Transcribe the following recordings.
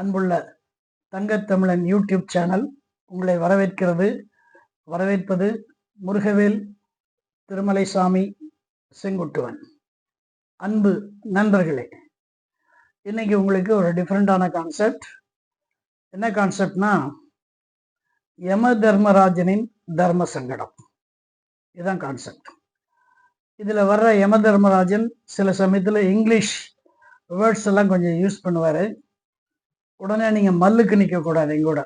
அன்புள்ள Thangathamizhan YouTube channel உங்களை வரவேற்கிறது. வரவேற்பது முருகவேல் திருமலைசாமி செங்குட்டுவன். அன்பு நண்பர்களே இன்னைக்கு உங்களுக்கு ஒரு டிஃப்ரெண்டான கான்செப்ட் என்ன கான்செப்ட்னா யம தர்மராஜனின் தர்ம சங்கடம். இதுதான் கான்செப்ட் இதில் வர்ற யம தர்மராஜன் சில சமயத்தில் இங்கிலீஷ் வேர்ட்ஸ் எல்லாம் கொஞ்சம் யூஸ் பண்ணுவார். உடனே நீங்கள் மல்லுக்கு நிற்கக்கூடாது எங்கூட.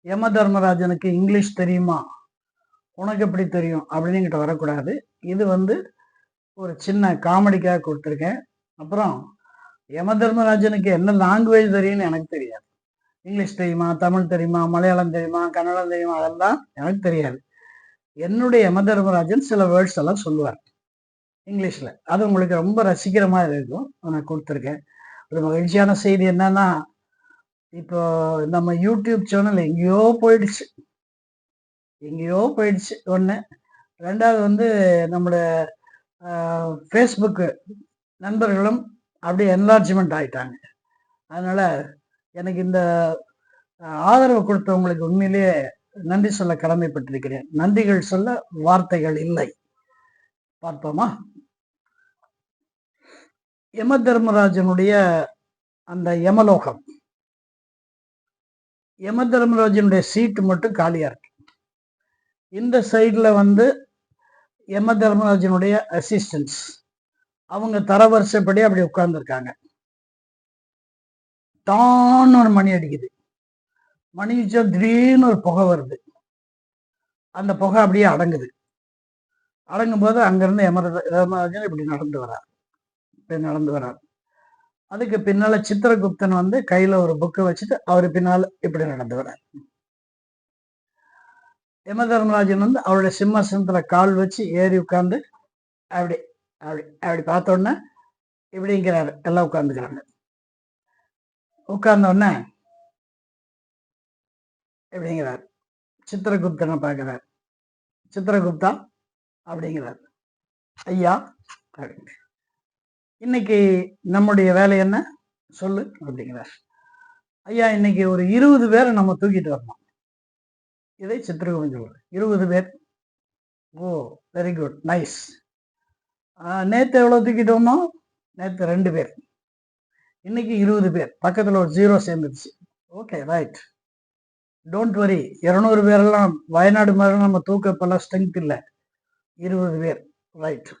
யம தர்மராஜனுக்கு இங்கிலீஷ் தெரியுமா? உனக்கு எப்படி தெரியும்? அப்படின்னு என்கிட்ட வரக்கூடாது. இது வந்து ஒரு சின்ன காமெடிக்காக கொடுத்துருக்கேன். அப்புறம் யம தர்மராஜனுக்கு என்ன லாங்குவேஜ் தெரியும்னு எனக்கு தெரியாது. இங்கிலீஷ் தெரியுமா? தமிழ் தெரியுமா? மலையாளம் தெரியுமா? கன்னடம் தெரியுமா? அதெல்லாம் எனக்கு தெரியாது. என்னுடைய யம தர்மராஜன் சில வேர்ட்ஸ் எல்லாம் சொல்லுவார் இங்கிலீஷில். அது உங்களுக்கு ரொம்ப ரசிக்கிற மாதிரி இருக்கும். நான் கொடுத்துருக்கேன். ஒரு மகிழ்ச்சியான செய்தி என்னன்னா இப்போ நம்ம யூடியூப் சேனல் எங்கேயோ போயிடுச்சு. எங்கேயோ போயிடுச்சு ஒன்று ரெண்டாவது வந்து நம்மளோட ஃபேஸ்புக்கு நண்பர்களும் அப்படியே என்லார்ஜ்மெண்ட் ஆகிட்டாங்க அதனால் எனக்கு இந்த ஆதரவு கொடுத்தவங்களுக்கு உண்மையிலேயே நன்றி சொல்ல கடமைப்பட்டிருக்கிறேன். நன்றிகள் சொல்ல வார்த்தைகள் இல்லை. பார்ப்போமா? யம தர்மராஜனுடைய அந்த யமலோகம். யம தர்மராஜனுடைய சீட்டு மட்டும் காலியாக இருக்கு. இந்த சைடில் வந்து யம தர்மராஜனுடைய அசிஸ்டன்ஸ் அவங்க தரவரிசைப்படி அப்படி உட்கார்ந்துருக்காங்க. தான்னு ஒரு மணி அடிக்குது. மணி வச்சா திடீர்னு ஒரு புகை வருது. அந்த புகை அப்படியே அடங்குது. அடங்கும் போது அங்கேருந்து யம தர்மராஜன் இப்படி நடந்து வரார். இப்படி நடந்து வரார். அதுக்கு பின்னால சித்திரகுப்தன் வந்து கையில ஒரு புக்கை வச்சுட்டு அவர் பின்னால இப்படி நடந்து வரார் யம தர்மராஜன் வந்து அவருடைய சிம்மாசனத்துல கால் வச்சு ஏறி உட்கார்ந்து அப்படி அப்படி அப்படி பார்த்த உடனே இப்படிங்கிறாரு. எல்லாம் உட்காந்துக்கிறாங்க உட்கார்ந்த உடனே எப்படிங்கிறார் சித்திரகுப்தனை பார்க்கிறார். சித்திரகுப்தா? அப்படிங்கிறார். ஐயா அப்படின்னு இன்னைக்கு நம்முடைய வேலை என்ன? சொல்லு அப்படிங்கிறார் ஐயா இன்னைக்கு ஒரு இருபது பேரை நம்ம தூக்கிட்டு வரணும். இதை சித்திரகுப்தன் சொல்றார் இருபது பேர். ஓ வெரி குட் நைஸ் நேற்று எவ்வளோ தூக்கிட்டு வந்தோம்? நேற்று ரெண்டு பேர். இன்னைக்கு இருபது பேர். பக்கத்தில் ஒரு ஜீரோ சேர்ந்துருச்சு. ஓகே ரைட் டோன்ட் வரி இரநூறு பேரெல்லாம் வயநாடு மாதிரி நம்ம தூக்கப்பெல்லாம் ஸ்ட்ரென்த் இல்லை. இருபது பேர் ரைட்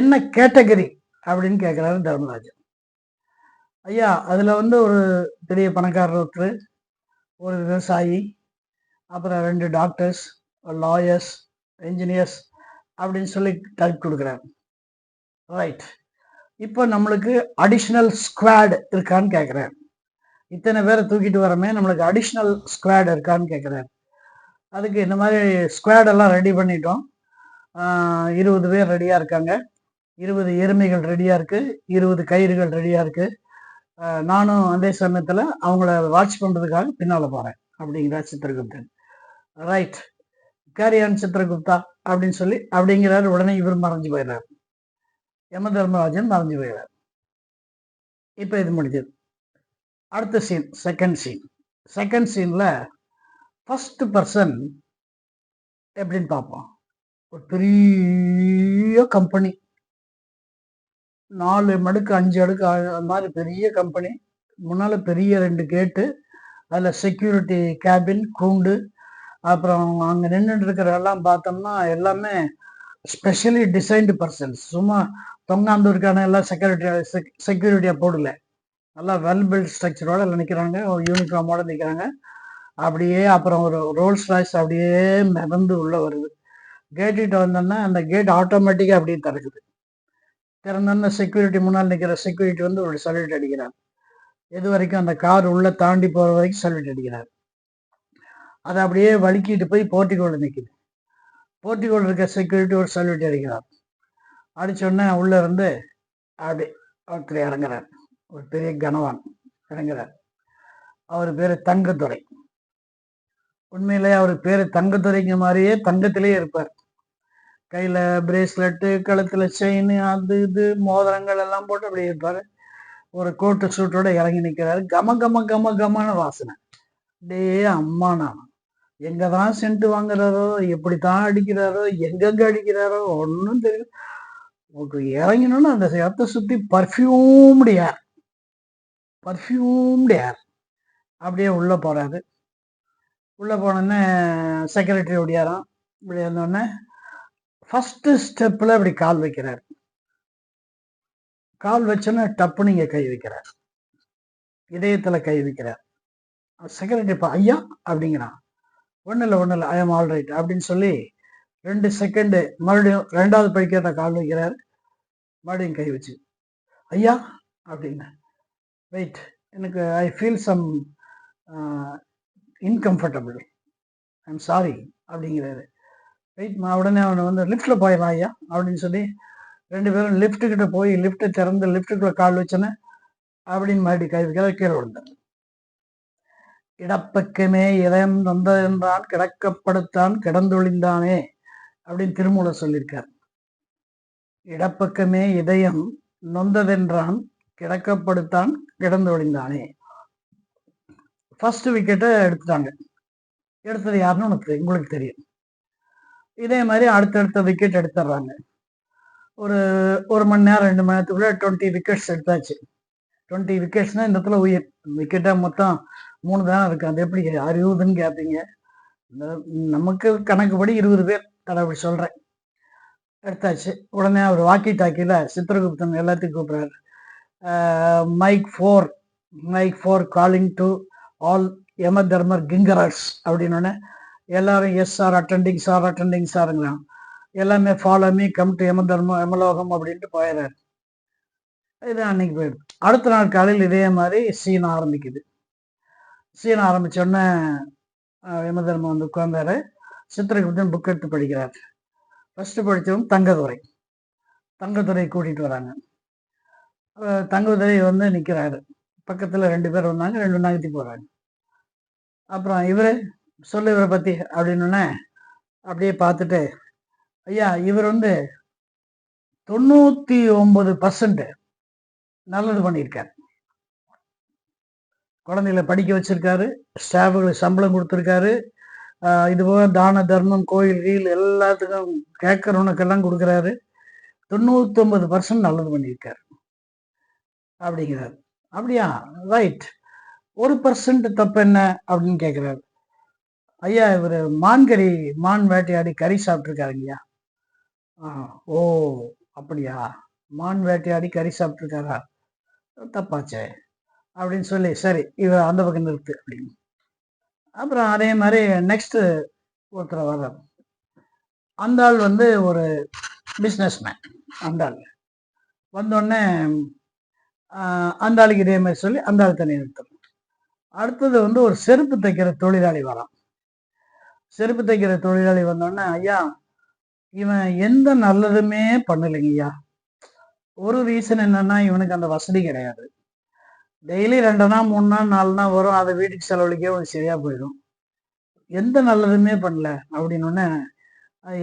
என்ன கேட்டகரி அப்படின்னு கேட்குறாரு தர்மராஜன். ஐயா அதில் வந்து ஒரு பெரிய பணக்காரர் ஒருத்தர் ஒரு விவசாயி அப்புறம் ரெண்டு டாக்டர்ஸ் லாயர்ஸ் என்ஜினியர்ஸ் அப்படின்னு சொல்லி டைப் கொடுக்குறாரு. ரைட் இப்போ நம்மளுக்கு அடிஷ்னல் ஸ்குவாட் இருக்கான்னு கேட்குறாரு இத்தனை பேரை தூக்கிட்டு வரமே நம்மளுக்கு அடிஷ்னல் ஸ்குவாட் இருக்கான்னு கேட்குறாரு அதுக்கு இந்த மாதிரி ஸ்குவாடெல்லாம் ரெடி பண்ணிட்டோம். இருபது பேர் ரெடியாக இருக்காங்க. இருபது எருமைகள் ரெடியாக இருக்குது இருபது கயிறுகள் ரெடியாக இருக்குது நானும் அதே சமயத்தில் அவங்கள வாட்ச் பண்ணுறதுக்காக பின்னால் போகிறேன் அப்படிங்கிறார் சித்திரகுப்தன். ரைட் கேரியான் சித்திரகுப்தா அப்படின்னு சொல்லி அப்படிங்கிறாரு. உடனே இவர் மறைஞ்சு போயிடுறாரு. யம தர்மராஜன் மறைஞ்சு போயிடுறார். இப்போ இது முடிஞ்சது. அடுத்த சீன் செகண்ட் சீன் செகண்ட் சீனில் ஃபஸ்ட் பர்சன் எப்படின்னு பார்ப்போம். ஒரு பெரிய கம்பெனி நாலு மடுக்கு அஞ்சு அடுக்கு அந்த மாதிரி பெரிய கம்பெனி முன்னால் பெரிய ரெண்டு கேட்டு அதில் செக்யூரிட்டி கேபின் கூண்டு. அப்புறம் அங்கே நின்றுட்டு இருக்கிற எல்லாம் பார்த்தோம்னா எல்லாமே ஸ்பெஷலி டிசைன்டு பர்சன்ஸ் சும்மா தொங்காந்து இருக்கான எல்லாம் செக்யூரிட்டி செக்யூரிட்டியாக போடல. நல்லா வெல் பில்ட் ஸ்ட்ரக்சரோட நிற்கிறாங்க ஒரு யூனிஃபார்மோட நிற்கிறாங்க அப்படியே அப்புறம் ஒரு ரோல்ஸ் ராய்ஸ் அப்படியே மிதந்து உள்ளே வருது. கேட்டுக்கிட்ட வந்தோன்னா அந்த கேட் ஆட்டோமேட்டிக்காக அப்படியே திறக்குது. திறந்தோன்னா செக்யூரிட்டி முன்னால் நிற்கிற செக்யூரிட்டி வந்து ஒரு சல்யூட் அடிக்கிறார். எது வரைக்கும் அந்த கார் உள்ளே தாண்டி போகிற வரைக்கும் சல்யூட் அடிக்கிறார். அதை அப்படியே வலுக்கிட்டு போய் போர்ட்டிகோடு நிற்கிது போர்ட்டிகோல் இருக்க செக்யூரிட்டி ஒரு சல்யூட் அடிக்கிறார். அடித்தோடனே உள்ளே இருந்து அப்படி ஒருத்தர் இறங்குறார். ஒரு பெரிய கனவான் இறங்குறார். அவர் பேர் தங்கத்துறை. உண்மையிலே அவர் பேர் தங்கத்துறைங்க மாதிரியே தங்கத்திலே இருப்பார். கையில் பிரேஸ்லெட்டு கழுத்தில் செயின் அது இது மோதிரங்கள் எல்லாம் போட்டு அப்படி இருப்பார் ஒரு கோட்டு சூட்டோட இறங்கி நிற்கிறாரு கம கம கம கமான வாசனை. டே அம்மா நான். எங்கே தான் சென்ட் வாங்குறாரோ எப்படி தான் அடிக்கிறாரோ எங்கெங்க அடிக்கிறாரோ ஒன்றும் தெரியல. உங்களுக்கு இறங்கினோன்னா அந்த இடத்த சுற்றி பர்ஃப்யூம்டு ஏர் பர்ஃப்யூம்டு ஏர் அப்படியே உள்ளே போகிறாரு உள்ளே போனோடனே செக்ரட்டரி ஒடியாராம் இப்படி இருந்தோடனே ஃபஸ்ட்டு ஸ்டெப்பில் இப்படி கால் வைக்கிறார். கால் வச்சோன்னே டப்புன்னு இங்கே கை வைக்கிறார். இதயத்தில் கை வைக்கிறார். செக்ரட்டரி இப்போ ஐயா அப்படிங்கிறான். ஒன்றும் இல்லை ஒன்றும் இல்லை ஐ எம் ஆல் ரைட் அப்படின்னு சொல்லி ரெண்டு செகண்டு மறுபடியும் ரெண்டாவது படிக்கிறத கால் வைக்கிறார். மறுபடியும் கை வச்சு ஐயா அப்படின்னு வெயிட் எனக்கு I feel some uncomfortable I'm sorry அப்படிங்கிறாரு. வெயிட் உடனே அவனை வந்து லிஃப்ட்டில் போயிடலாம் ஐயா அப்படின்னு சொல்லி ரெண்டு பேரும் லிஃப்ட்டுக்கிட்ட போய் லிஃப்ட்டை திறந்து லிஃப்ட்டுக்குள்ளே கால் வச்சோன்னே அப்படின்னு மறுபடி கை கீழே விழுந்தார் இடப்பக்கமே இதயம் நொந்ததென்றான் கிடக்கப்படுத்தான் கிடந்தொழிந்தானே அப்படின்னு திருமூலர் சொல்லியிருக்கார். இடப்பக்கமே இதயம் நொந்ததென்றான் கிடக்கப்படுத்தான் கிடந்தொழிந்தானே. ஃபர்ஸ்ட் விக்கெட்டை எடுத்துட்டாங்க. எடுத்தது யாருன்னு உனக்கு உங்களுக்கு தெரியும். இதே மாதிரி அடுத்தடுத்த விக்கெட் எடுத்துடுறாங்க ஒரு ஒரு மணி நேரம் ரெண்டு மணி நேரத்துக்குள்ள டுவெண்ட்டி விக்கெட்ஸ் எடுத்தாச்சு. டுவெண்ட்டி விக்கெட்ஸ்னால் இந்த இடத்துல உயிர். விக்கெட்டாக மொத்தம் மூணு தானே இருக்கு. அது எப்படி அறிவுதுன்னு கேட்பீங்க நமக்கு கணக்குப்படி இருபது பேர். தடவை சொல்கிறேன் எடுத்தாச்சு. உடனே அவர் வாக்கி டாக்கியில் சித்திரகுப்தன் எல்லாத்தையும் கூப்பிட்றாரு. Mike four mike four calling to all Yama Dharmar கிங்கரர்ஸ் அப்படின்னு எல்லாரும் yes sir attending sir attending சாருங்கிறான் எல்லாமே follow me come to Yama Dharmam அப்படின்ட்டு போயிடுறாரு இது அன்னைக்கு போயிடுது அடுத்த நாள் காலையில் இதே மாதிரி சீன் ஆரம்பிக்குது. சீன் ஆரம்பித்தோடனே யமதர்மம் வந்து உட்கார்ந்தாரு. சித்திரகுப்தன் புக் எடுத்து படிக்கிறார். ஃபஸ்ட்டு படித்தவங்க தங்கதுரை. தங்கதுரை கூட்டிகிட்டு வராங்க. தங்கதுரை வந்து நிற்கிறாரு பக்கத்தில் ரெண்டு பேர் வந்தாங்க ரெண்டு நகர்த்தி போகிறாங்க அப்புறம் இவர் சொல்லு இவரை பற்றி அப்படின்னோடனே அப்படியே பார்த்துட்டு ஐயா இவர் வந்து தொண்ணூற்றி ஒம்பது பர்சன்ட் நல்லது பண்ணியிருக்கார். குழந்தைகளை படிக்க வச்சிருக்காரு ஸ்டாஃபுகளுக்கு சம்பளம் கொடுத்துருக்காரு இது போக தான தர்மம் கோயில் கீழ் எல்லாத்துக்கும் கேட்கறவனுக்கெல்லாம் கொடுக்குறாரு. தொண்ணூத்தொம்பது பர்சன்ட் நல்லது பண்ணியிருக்காரு. அப்படிங்கிறாரு. அப்படியா? ரைட் ஒரு பர்சன்ட் தப்பு என்ன அப்படின்னு கேட்குறாரு ஐயா இவர் மான்கறி மான் வேட்டையாடி கறி சாப்பிட்ருக்காருங்கய்யா ஓ அப்படியா? மான் வேட்டையாடி கறி சாப்பிட்ருக்காரா தப்பாச்சே. அப்படின்னு சொல்லி சரி இவர் அந்த பக்கம் நிறுத்து அப்படின்னு. அப்புறம் அதே மாதிரி நெக்ஸ்ட்டு ஒருத்தர் வர்றார். அந்த ஆள் வந்து ஒரு பிஸ்னஸ் மேன் அந்த ஆள். வந்தோடனே அந்த ஆளுக்கு இதே மாதிரி சொல்லி அந்த ஆள் தண்ணி நிறுத்தணும். அடுத்தது வந்து ஒரு செருப்பு தைக்கிற தொழிலாளி வரான். செருப்பு தைக்கிற தொழிலாளி வந்தோடனே ஐயா இவன் எந்த நல்லதுமே பண்ணலைங்கய்யா ஒரு ரீசன் என்னன்னா இவனுக்கு அந்த வசதி கிடையாது. டெய்லி ரெண்டு நாள் மூணு நாள் நாலு நாள் வரும். அதை வீட்டுக்கு செலவழிக்க உனக்கு சரியா போயிடும். எந்த நல்லதுமே பண்ணல. அப்படின்னு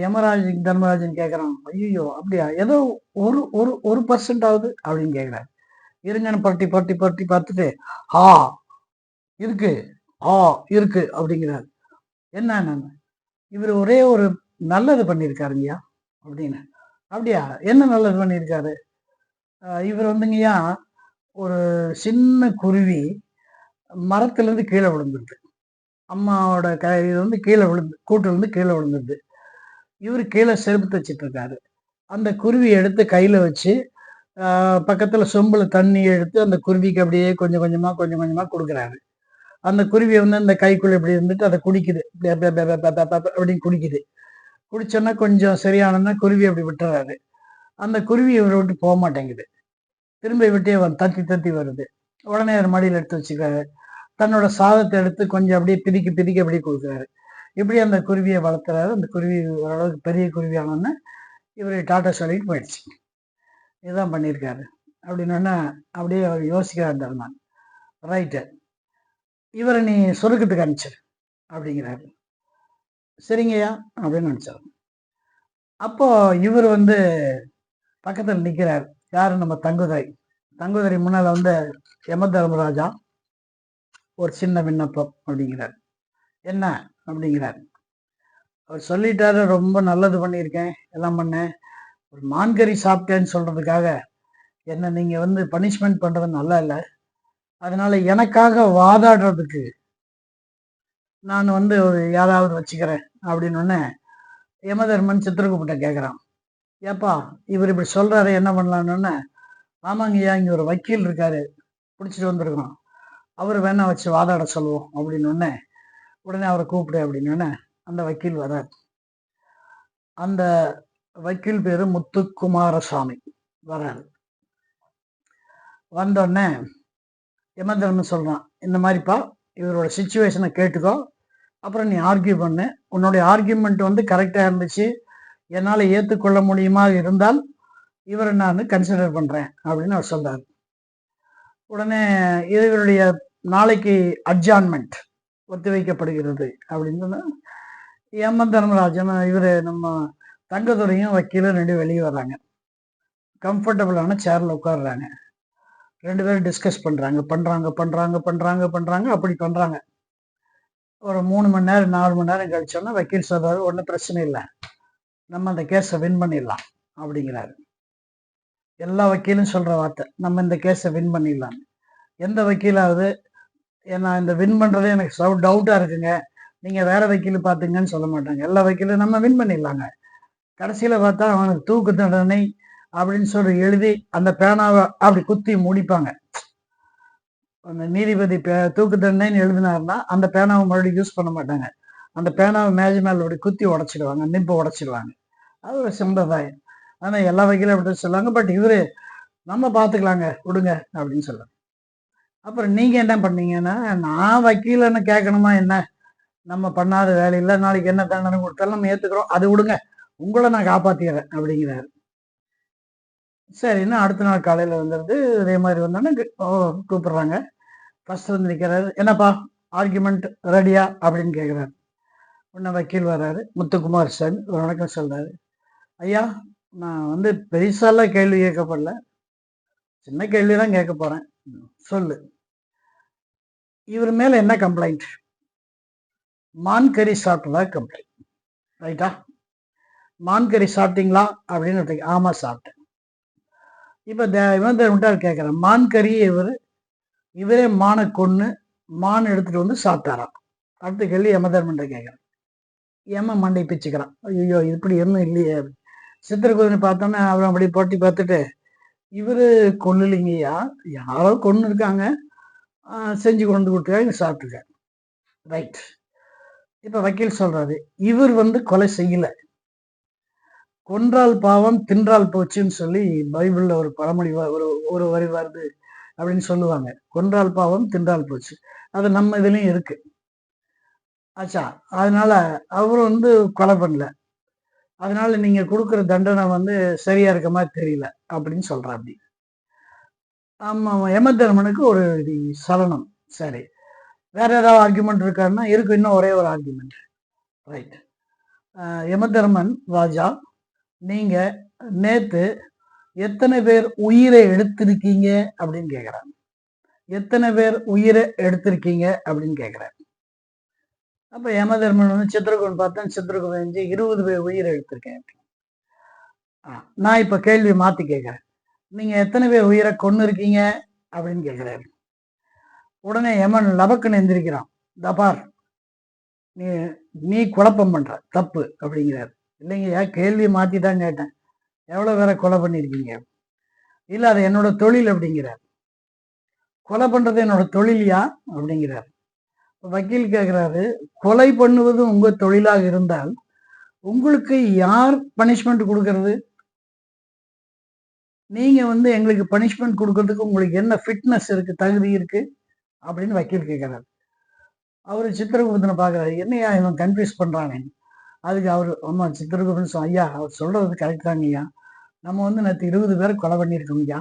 யமராஜ் தர்மராஜன் கேட்குறான் ஐயோ அப்படியா? ஏதோ ஒரு ஒரு ஒரு பர்சன்ட் ஆகுது? அப்படின்னு கேட்குறாரு இருங்கன்னு பரட்டி பரட்டி பரட்டி பார்த்துட்டு ஆ இருக்கு. ஆ இருக்கு. அப்படிங்கிறாரு. என்ன இவர் ஒரே ஒரு நல்லது பண்ணியிருக்காருங்கய்யா அப்படின்னு. அப்படியா? என்ன நல்லது பண்ணியிருக்காரு? இவர் வந்துங்கய்யா ஒரு சின்ன குருவி மரத்துலேருந்து கீழே விழுந்துருது. அம்மாவோட க இது வந்து கீழே விழுந்து கூட்டிலேருந்து கீழே விழுந்துருது. இவர் கீழே செருப்பு தைச்சிட்டு இருக்காரு அந்த குருவியை எடுத்து கையில் வச்சு பக்கத்தில் சொம்பில் தண்ணி எடுத்து அந்த குருவிக்கு அப்படியே கொஞ்சம் கொஞ்சமாக கொஞ்சம் கொஞ்சமாக கொடுக்குறாரு. அந்த குருவியை வந்து அந்த கைக்குள்ள இப்படி இருந்துட்டு அதை குடிக்குது. அப்படின்னு குடிக்குது. குடிச்சோன்னா கொஞ்சம் சரியானதுன்னா குருவி அப்படி விட்டுறாரு அந்த குருவி இவரை விட்டு போக மாட்டேங்குது. திரும்ப விட்டே வந்து தத்தி தத்தி வருது. உடனே அவர் மடியில் எடுத்து வச்சுக்கிறாரு. தன்னோட சாதத்தை எடுத்து கொஞ்சம் அப்படியே பிதிக்கி பிதிக்கி அப்படியே கொடுக்குறாரு. இப்படி அந்த குருவியை வளர்த்துறாரு. அந்த குருவி ஓரளவுக்கு பெரிய குருவி ஆனோன்னு இவர் டாட்டா சொல்லிட்டு போயிடுச்சு. இதுதான் பண்ணியிருக்காரு. அப்படின்னா அப்படியே அவர் யோசிக்கிறார் தர்மான். ரைட்டு. இவரை நீ சொருக்கத்துக்கு அனுப்பிச்சிரு அப்படிங்கிறாரு. சரிங்கய்யா அப்படின்னு நினச்சார். அப்போ இவர் வந்து பக்கத்தில் நிற்கிறார் யார்? நம்ம தங்குதாய் தங்குதரி முன்னால் வந்து யம தர்மராஜா ஒரு சின்ன விண்ணப்பம் அப்படிங்கிறார். என்ன அப்படிங்கிறார். அவர் சொல்லிட்டாரு ரொம்ப நல்லது பண்ணியிருக்கேன். எல்லாம் பண்ணேன் ஒரு மான்கறி சாப்பிட்டேன்னு சொல்கிறதுக்காக என்ன நீங்கள் வந்து பனிஷ்மெண்ட் பண்ணுறது நல்லா இல்லை. அதனால எனக்காக வாதாடுறதுக்கு நான் வந்து ஒரு யாராவது வச்சுக்கிறேன் அப்படின்னு ஒன்று யமதர்மன் சித்திரகுப்ட கேட்குறான் ஏப்பா இவர் இப்படி சொல்கிறாரு என்ன பண்ணலான்னு ஆமாங்கய்யா இங்கே ஒரு வக்கீல் இருக்காரு பிடிச்சிட்டு வந்திருக்கிறோம் அவர் வேணா வச்சு வாதாட சொல்லுவோம் அப்படின்னு உடனே அவரை கூப்பிடு அப்படின்னு அந்த வக்கீல் வரார் அந்த வக்கீல் பேர் முத்துக்குமாரசாமி வராரு வந்தோடனே யமதர்மன் சொல்கிறான் இந்த மாதிரிப்பா இவரோட சுச்சுவேஷனை கேட்டுக்கோ. அப்புறம் நீ ஆர்கியூ பண்ணு. உன்னுடைய ஆர்கியூமெண்ட் வந்து கரெக்டாக இருந்துச்சு. என்னால் ஏற்றுக்கொள்ள முடியுமா? இருந்தால் இவரை நான் கன்சிடர் பண்ணுறேன் அப்படின்னு அவர் சொல்கிறார் உடனே இவருடைய நாளைக்கு அட்ஜான்மெண்ட் ஒத்திவைக்கப்படுகிறது அப்படின்னு சொன்னா தர்மராஜன் இவர் நம்ம தங்கத்துறையும் வக்கீலும் ரெண்டு வெளியே வர்றாங்க. கம்ஃபர்டபுளான சேரில் உட்காடுறாங்க ரெண்டு பேரும் டிஸ்கஸ் பண்ணுறாங்க பண்ணுறாங்க பண்ணுறாங்க பண்ணுறாங்க பண்ணுறாங்க அப்படி பண்ணுறாங்க ஒரு மூணு மணி நேரம் நாலு மணி நேரம் கழிச்சோன்னா வக்கீல் சார் ஒன்றும் பிரச்சனை இல்லை. நம்ம அந்த கேஸை வின் பண்ணிடலாம் அப்படிங்கிறாரு. எல்லா வக்கீலும் சொல்கிற வார்த்தை நம்ம இந்த கேஸை வின் பண்ணிடலாம். எந்த வக்கீலாவது ஏன்னா இந்த வின் பண்ணுறதே எனக்கு சவு டவுட்டாக இருக்குங்க. நீங்கள் வேற வக்கீல் பார்த்துங்கன்னு சொல்ல மாட்டாங்க. எல்லா வக்கீலும் நம்ம வின் பண்ணிடலாங்க. கடைசியில் பார்த்தா அவனுக்கு தூக்கு தண்டனை அப்படின்னு சொல்லி எழுதி அந்த பேனாவை அப்படி குத்தி முடிப்பாங்க. அந்த நீதிபதி பே- தூக்கு தண்டனைன்னு எழுதினாருன்னா அந்த பேனாவை மறுபடியும் யூஸ் பண்ண மாட்டாங்க. அந்த பேனாவை மேஜ் மேல அப்படி குத்தி உடச்சிடுவாங்க நிப்பை உடச்சிடுவாங்க. அது ஒரு சம்பிரதாயம். ஆனால் எல்லா வகையிலும் அப்படி சொல்லுவாங்க. பட் இவரு நம்ம பார்த்துக்கலாங்க விடுங்க அப்படின்னு சொல்லுவாங்க அப்புறம் நீங்க என்ன பண்ணீங்கன்னா நான் வக்கீலன்னு கேட்கணுமா என்ன? நம்ம பண்ணாத வேலையில நாளைக்கு என்ன தண்டனை கொடுத்தாலும் நம்ம ஏத்துக்கிறோம். அது விடுங்க. உங்களை நான் காப்பாத்திக்கிறேன் அப்படிங்கிறாரு. சரின்னு அடுத்த நாள் காலையில வந்துடுது இதே மாதிரி வந்தோன்னே ஓ, கூப்பிடுறாங்க. ஃபர்ஸ்ட் வந்து நிற்கிறாரு என்னப்பா ஆர்குமெண்ட் ரெடியா அப்படின்னு கேட்குறாரு உடனே வக்கீல் வர்றாரு. முத்துக்குமார் சாமி ஒரு வணக்கம் சொல்கிறாரு ஐயா நான் வந்து பெருசாலாம் கேள்வி கேட்கப்படல. சின்ன கேள்வி தான் கேட்க போகிறேன் சொல்லு. இவர் மேலே என்ன கம்ப்ளைண்ட் மான் கறி சாப்பிட்டதா கம்ப்ளைண்ட் ரைட்டா மான்கறி சாப்பிட்டீங்களா? அப்படின்னு ஆமாம் சாப்பிட்டேன். இப்போ தே- இவன் விட்டார் கேட்குறேன் மான் கறியை இவர் இவரே மானை கொன்று மான் எடுத்துட்டு வந்து சாப்பிட்டாராம். அடுத்த கேள்வி யமதர்மன்ட்ட கேட்குறேன் ஏம மண்டை பிச்சுக்கிறான். ஐயோ இப்படி என்ன இல்லையே? சித்திரகுதிரை பார்த்தோன்னே அவன் அப்படி போட்டி பார்த்துட்டு இவர் கொல்லலைங்கய்யா யாரோ கொண்டு இருக்காங்க. செஞ்சு கொண்டு கொடுத்துருக்காங்க சாப்பிட்டுருக்காங்க ரைட் இப்போ வக்கீல் சொல்கிறாரு இவர் வந்து கொலை செய்யல. கொன்றால் பாவம் தின்றால் போச்சுன்னு சொல்லி பைபிள்ல ஒரு பழமொழி வ- ஒரு ஒரு வரி வருது அப்படின்னு சொல்லுவாங்க. கொன்றால் பாவம் தின்றால் போச்சு. அது நம்ம இதுலயும் இருக்கு. ஆச்சா அதனால அவரும் வந்து கொலை பண்ணல. அதனால நீங்க கொடுக்குற தண்டனை வந்து சரியா இருக்க மாதிரி தெரியல அப்படின்னு சொல்றாப்படி ஆமா யமதர்மனுக்கு ஒரு இது சலனம். சரி. வேற ஏதாவது ஆர்குமெண்ட் இருக்காருன்னா இருக்கு. இன்னும் ஒரே ஒரு ஆர்குமெண்ட் ரைட் யமதர்மன் ராஜா நீங்க நேத்து எத்தனை பேர் உயிரை எடுத்திருக்கீங்க அப்படின்னு கேக்குறாங்க. எத்தனை பேர் உயிரை எடுத்திருக்கீங்க அப்படின்னு கேக்குறாரு. அப்ப யமதர்மன் வந்து சித்திரகுன் பார்த்தேன் சித்திரகுன் செஞ்சு இருபது பேர் உயிரை எடுத்திருக்கேன் ஆ, நான் இப்ப கேள்வி மாத்தி கேட்குறேன் நீங்க எத்தனை பேர் உயிரை கொன்னு இருக்கீங்க அப்படின்னு கேட்குறாரு உடனே யமன் லபக்குன்னு எந்திரிக்கிறான். தபார் நீ நீ குழப்பம் பண்ற. தப்பு அப்படிங்கிறாரு. இல்லைங்கய்யா கேள்வி மாற்றி தான் கேட்டேன். எவ்வளோ பேரை கொலை பண்ணியிருக்கீங்க? இல்லை அது என்னோட தொழில் அப்படிங்கிறார். கொலை பண்ணுறது என்னோட தொழிலியா அப்படிங்கிறார். வக்கீல் கேட்குறாரு கொலை பண்ணுவது உங்கள் தொழிலாக இருந்தால் உங்களுக்கு யார் பனிஷ்மெண்ட் கொடுக்கறது? நீங்கள் வந்து எங்களுக்கு பனிஷ்மெண்ட் கொடுக்கறதுக்கு உங்களுக்கு என்ன ஃபிட்னஸ் இருக்குது தகுதி இருக்குது அப்படின்னு வக்கீல் கேட்குறாரு அவர் சித்திரகுப்தனை பார்க்கறாரு என்னையா இவன் கன்ஃபியூஸ் பண்ணுறானே அதுக்கு அவர் ஆமா சித்திரகுப்தன் சொல் ஐயா அவர் சொல்றது கரெக்ட் தாங்க ஐயா. நம்ம வந்து நேற்று இருபது பேரை கொலை பண்ணியிருக்கோம் ஐயா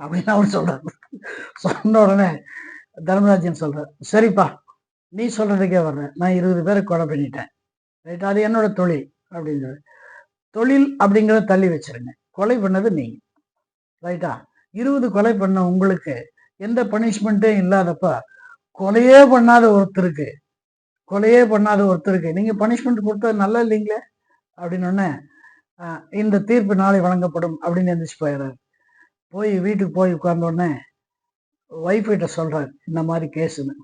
அப்படின்னு அவர் சொல்றாரு. சொன்ன உடனே தர்மராஜன் சொல்றாரு சரிப்பா நீ சொல்றதுக்கே வர்றேன். நான் இருபது பேரை கொலை பண்ணிட்டேன். ரைட்? அது என்னோட தொழில் அப்படிங்கிறது தொழில் அப்படிங்கிறத தள்ளி வச்சிருங்க. கொலை பண்ணது நீ ரைட்டா? இருபது கொலை பண்ண உங்களுக்கு எந்த பனிஷ்மெண்ட்டும் இல்லாதப்ப கொலையே பண்ணாத ஒருத்தருக்கு கொலையே பண்ணாத ஒருத்தருக்கு. நீங்க பனிஷ்மெண்ட் கொடுத்தது நல்லா இல்லைங்களே? அப்படின்னு உடனே இந்த தீர்ப்பு நாளை வழங்கப்படும் அப்படின்னு எந்திரிச்சு போயிடுறாரு. போய் வீட்டுக்கு போய் உட்கார்ந்த உடனே ஒய்ஃப் கிட்ட இந்த மாதிரி கேஸுன்னு.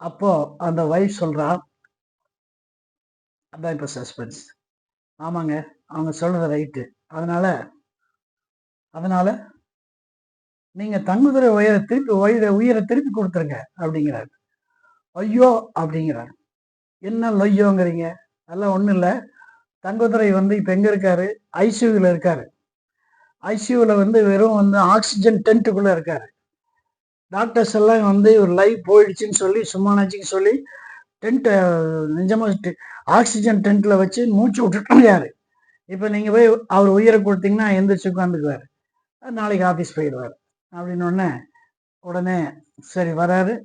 அப்போ அந்த ஒய்ஃப் சொல்றா அதான் இப்போ சஸ்பென்ஸ் ஆமாங்க அவங்க சொல்றது ரைட்டு அதனால அதனால நீங்க தங்குதுறை உயர திருப்பி உயிரை உயிரை திருப்பி கொடுத்துருங்க அப்படிங்கிறாரு. ஐயோ அப்படிங்கிறாரு. என்ன லொய்யோங்கிறீங்க அதெல்லாம் ஒன்றும் இல்லை. தங்கத்துறை வந்து இப்போ எங்கே இருக்காரு? ஐசியூவில் இருக்காரு. ஐசியூவில் வந்து வெறும் வந்து ஆக்சிஜன் டென்ட்டுக்குள்ளே இருக்காரு. டாக்டர்ஸ் எல்லாம் வந்து ஒரு லைஃப் போயிடுச்சுன்னு சொல்லி சும்மானாச்சுன்னு சொல்லி டென்ட்டை நிஜமாக ஆக்சிஜன் டென்ட்டில் வச்சு மூச்சு விட்டுட்டாரு. இப்போ நீங்கள் போய் அவர் உயிரை கொடுத்தீங்கன்னா எந்திரிச்சு உட்காந்துக்குவார். நாளைக்கு ஆஃபீஸ் போயிடுவார். அப்படின்னு உடனே சரி வராரு.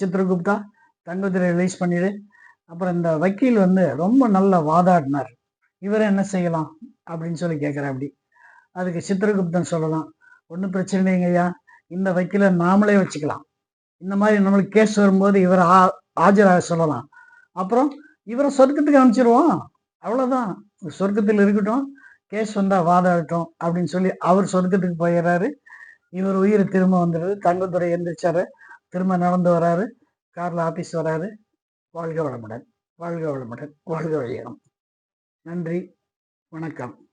சித்ரகுப்தா தங்கத்திரை ரிலீஸ் பண்ணிடு அப்புறம் இந்த வக்கீல் வந்து ரொம்ப நல்ல வாதாடினார். இவரை என்ன செய்யலாம்? அப்படின்னு சொல்லி கேட்குற அப்படி. அதுக்கு சித்திரகுப்தன் சொல்லலாம் ஒன்றும் பிரச்சனை இல்லைங்க ஐயா. இந்த வக்கீலை நாமளே வச்சுக்கலாம். இந்த மாதிரி நம்மளுக்கு கேஸ் வரும்போது இவரை ஆ- ஆஜராக சொல்லலாம். அப்புறம் இவரை சொர்க்கத்துக்கு அனுப்பிச்சிருவோம். அவ்வளோதான் சொர்க்கத்தில் இருக்கட்டும் கேஸ் வந்தால் வாதாடட்டும் அப்படின்னு சொல்லி அவர் சொர்க்கத்துக்கு போயிடுறாரு. இவர் உயிர் திரும்ப வந்துடுது தங்கத்துறை எந்திரிச்சாரு. திரும்ப நடந்து வராரு. காரில் ஆஃபீஸ் வராது. வாழ்க வளமுடன். வாழ்க வளமுடன். வாழ்க வையகம் நன்றி. வணக்கம்.